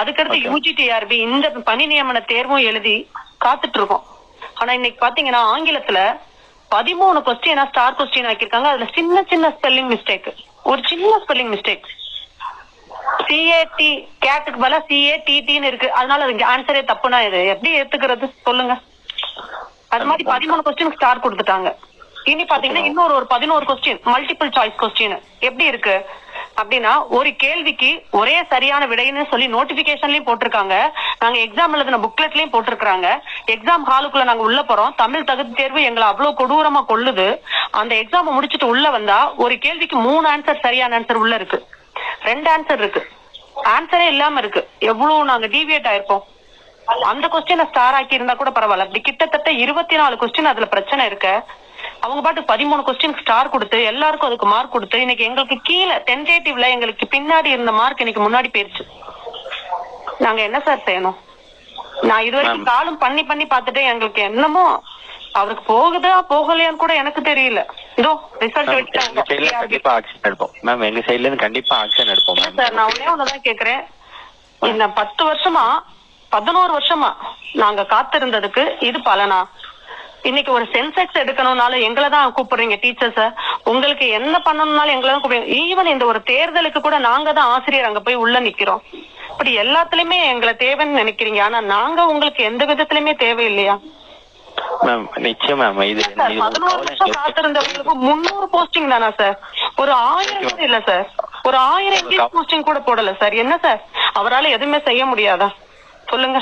அதுக்கடுத்து. யூஜிடிஆர்பி இந்த பணி நியமன தேர்வும் எழுதி காத்துட்டு இருக்கோம் ஆனா இன்னைக்கு பாத்தீங்கன்னா ஆங்கிலத்துல பதிமூணு கொஸ்டினா ஸ்டார் கொஸ்டின் ஆக்கியிருக்காங்க. அதுல சின்ன சின்ன ஸ்பெல்லிங் மிஸ்டேக் ஒரு சின்ன ஸ்பெல்லிங் மிஸ்டேக் சிஏடி கேட்டுக்கு பதிலா சிஏடிடின்னு இருக்கு. அதனால அது ஆன்சரே தப்புனா இது. எப்படி ஏத்துக்கிறது? சொல்லுங்க. அது மாதிரி பதிமூணு கொஸ்டின் ஸ்டார் கொடுத்துட்டாங்க. இனி பாத்தீங்கன்னா இன்னொரு ஒரு பதினோரு கொஸ்டின் மல்டிபிள் சாய்ஸ் கொஸ்டின் எப்படி இருக்கு? அப்படின்னா ஒரு கேள்விக்கு ஒரே சரியான விடைன்னு சொல்லி நோட்டிபிகேஷன்லயும் போட்டிருக்காங்க. நாங்க எக்ஸாம் எழுதின புக்லெட்லயும் போட்டிருக்காங்க எக்ஸாம் ஹாலுக்குள்ள நாங்க உள்ள போறோம். தமிழ் தகுதி தேர்வு எங்களை அவ்வளவு கொடூரமா கொள்ளுது. அந்த எக்ஸாம் முடிச்சிட்டு உள்ள வந்தா ஒரு கேள்விக்கு மூணு ஆன்சர் சரியான ஆன்சர் உள்ள இருக்கு. ரெண்டு ஆன்சர் இருக்கு. ஆன்சரே இல்லாம இருக்கு. எவ்வளவு நாங்க டிவியேட் ஆயிருப்போம். அந்த கொஸ்டினை ஸ்டார் ஆக்கி இருந்தா கூட பரவாயில்ல. அப்படி கிட்டத்தட்ட இருபத்தி நாலு கொஸ்டின் அதுல பிரச்சனை இருக்கு. அவங்க பாட்டு பதிமூணு கொஸ்டின் ஸ்டார் கொடுத்து எல்லாருக்கும் அதுக்கு மார்க் கொடுத்து இன்னைக்கு எங்களுக்கு கீழே டென்டேட்டிவ்ல எங்களுக்கு பின்னாடி இருந்த மார்க் இன்னைக்கு முன்னாடி போயிருச்சு. நாங்க என்ன சார் செய்யணும்? நான் இது வரைக்கும். காலம் பண்ணி பண்ணி பார்த்துட்டு எங்களுக்கு என்னமோ அவருக்கு போகுதா போகலையான்னு கூட எனக்கு தெரியல. இதோ ரிசல்ட் விட்டாங்க கண்டிப்பா ஆக்ஷன் எடுப்போம். மேம் எங்க சைடுல இருந்து கண்டிப்பா ஆக்ஷன் எடுப்போம் சார் நான் ஒண்ணே ஒண்ணுதான் கேக்குறேன். இந்த பத்து வருஷமா பதினோரு வருஷமா நாங்க காத்திருந்ததுக்கு இது பலனா? இன்னைக்கு ஒரு சென்செக்ஸ் எடுக்கணும்னாலும் எங்களை தான் கூப்பிடுறீங்க டீச்சர்ஸ. உங்களுக்கு என்ன பண்ணணும்னாலும் எங்களை தான் கூப்பிடுறீங்க. ஈவன் இந்த ஒரு தேர்தலுக்கு கூட நாங்க தான் ஆசிரியர் அங்க போய் உள்ள நிக்கிறோம். இப்படி எல்லாத்துலயுமே எங்களை தேவைன்னு நினைக்கிறீங்க. ஆனா நாங்க உங்களுக்கு எந்த விதத்திலுமே தேவை இல்லையா மேம் நிச்சயம் மேம் இது பதினோரு வருஷம் காத்திருந்தவங்களுக்கு முன்னூறு போஸ்டிங் தானா சார்? ஒரு ஆயிரம் கூட இல்ல சார். ஒரு ஆயிரம் போஸ்டிங் கூட போடல சார். என்ன சார்? அவரால எதுவுமே செய்ய முடியாதா? சொல்லுங்க.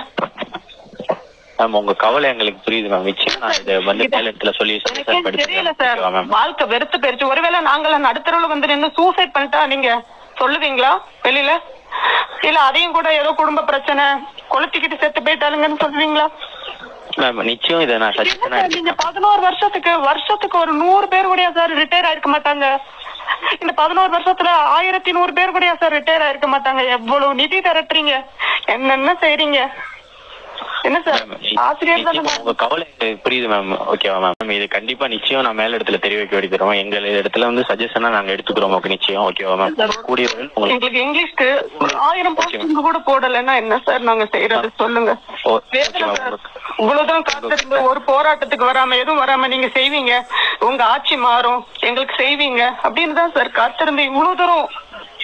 மேம் உங்க கவலை எங்களுக்கு புரியுது மேம். நிச்சயம் நான் இதை வந்து மேலிடத்துல சொல்லி தெரியல சார். வாழ்க்கை வெறுத்து போயிருச்சு. ஒருவேளை நாங்களாம் நடுத்தரவுல வந்து நின்னு சூசைட் பண்ணிட்டா நீங்க சொல்லுவீங்களா? வெளியில? இல்ல அதையும் கூட ஏதோ குடும்ப பிரச்சனை கொளுத்திக்கிட்டு செத்து போயிட்டாலுங்கன்னு சொல்லுவீங்களா? மேம் நிச்சயம் இதை நான் சஜஷனா நீங்க பதினோரு வருஷத்துக்கு வருஷத்துக்கு ஒரு நூறு பேர் கூடயா சார் ரிட்டையர் ஆயிருக்க மாட்டாங்க? இந்த பதினோரு வருஷத்துல ஆயிரத்தி நூறு பேர் கூடயா சார் ரிட்டையர் ஆயிருக்க மாட்டாங்க? எவ்வளவு நிதி திரட்டுறீங்க? என்னென்ன செய்றீங்க? என்ன சார் ஆசிரியர் உங்க கவலை புரியுது மேம் ஓகேவா மேம் இது கண்டிப்பா நிச்சயம் நான் மேல இடத்துல தெரிவிக்க வேண்டிக்கிறோம் எங்க இடத்துல வந்து சஜஷனா நாங்க எடுத்துக்கிறோம். நிச்சயம். ஓகேவா மேம் கூடிய உங்களுக்கு இங்கிலீஷ்க்கு ஒரு ஆயிரம் போஸ்டிங் கூட போடலைன்னா என்ன சார் நாங்க செய்யறது சொல்லுங்க. இவ்வளவு தூரம் காத்திருந்து ஒரு போராட்டத்துக்கு வராம எதுவும் வராம நீங்க செய்வீங்க? உங்க ஆட்சி மாறும். எங்களுக்கு செய்வீங்க. அப்படின்னு தான் சார் காத்திருந்து இவ்வளவு தூரம்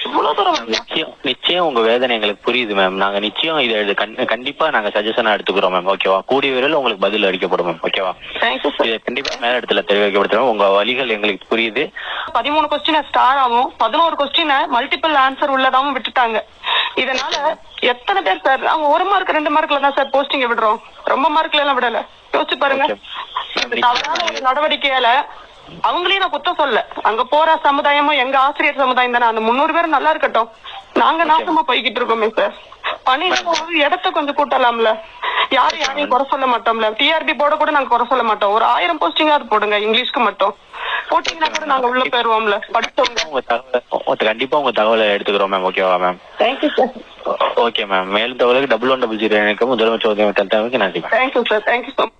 இவ்வளவு தூரம் நிச்சயம் நிச்சயம் உங்க வேதனை எங்களுக்கு புரியுது மேம் நாங்க நிச்சயம் இதை இது கண்- கண்டிப்பா நாங்க சஜஷனா எடுத்துக்கிறோம் மேம் ஓகேவா கூடிய விரைவில் உங்களுக்கு பதில் அளிக்கப்படும் மேம் ஓகேவா இதை கண்டிப்பா மேல இடத்துல தெரிவிக்கப்படுத்துறோம் உங்க வழிகள் எங்களுக்கு புரியுது. பதிமூணு கொஸ்டின் ஸ்டார் ஆகும். பதினோரு கொஸ்டின் மல்டிபிள் ஆன்சர் உள்ளதாவும் விட்டுட்டாங்க. இதனால எத்தனை பேர் சார் அவங்க ஒரு மார்க் ரெண்டு மார்க்ல தான் சார் போஸ்டிங் விடுறோம். ரொம்ப மார்க்ல எல்லாம் விடல. யோசிச்சு பாருங்க. நடவடிக்கையால அவங்களையும் நான் குத்தம் சொல்ல அங்க போற சமுதாயமும் எங்க ஆசிரியர் சமுதாயம் தானே அந்த முன்னூறு பேர் நல்லா இருக்கட்டும். நாங்க நாசமா போய்கிட்டு இருக்கோமே சார் பணி இடத்த கொஞ்சம் கூட்டலாம்ல. யாரும் யாரையும் குறை சொல்ல மாட்டோம்ல. டிஆர்பி போட கூட நாங்க குறை சொல்ல மாட்டோம். ஒரு ஆயிரம் போஸ்டிங்காவது போடுங்க இங்கிலீஷ்க்கு மட்டும். போட்டீங்கன்னா கூட நாங்க உள்ள போயிருவோம்ல. படிச்சவங்க கண்டிப்பா உங்க தகவலை எடுத்துக்கிறோம் மேம் ஓகேவா ma'am thank you sir okay ma'am மேலும் தகவலுக்கு டபுள் ஒன் டபுள் ஜீரோ எனக்கு முதலமைச்சர் உதவி தந்தமைக்கு நன்றி thank you sir thank you so much